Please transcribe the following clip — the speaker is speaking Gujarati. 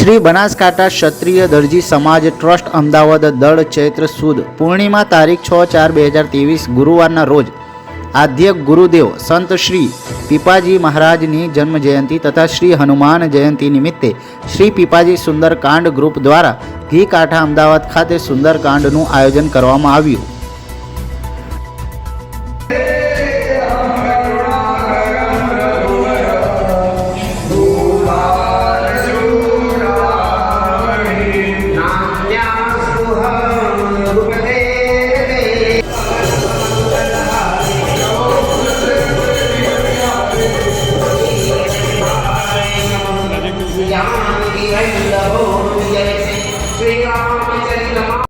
શ્રી બનાસકાંઠા ક્ષત્રિય દરજી સમાજ ટ્રસ્ટ અમદાવાદ દળ ચૈત્ર સુદ પૂર્ણિમા તારીખ છ ચાર બે હજાર ત્રેવીસ ગુરુવારના રોજ આદ્ય ગુરુદેવ સંત શ્રી પીપાજી મહારાજની જન્મ જયંતિ તથા શ્રી હનુમાન જયંતિ નિમિત્તે શ્રી પીપાજી સુંદરકાંડ ગ્રુપ દ્વારા ઘી કાંઠા અમદાવાદ ખાતે સુંદરકાંડનું આયોજન કરવામાં આવ્યું. శ్రీరామ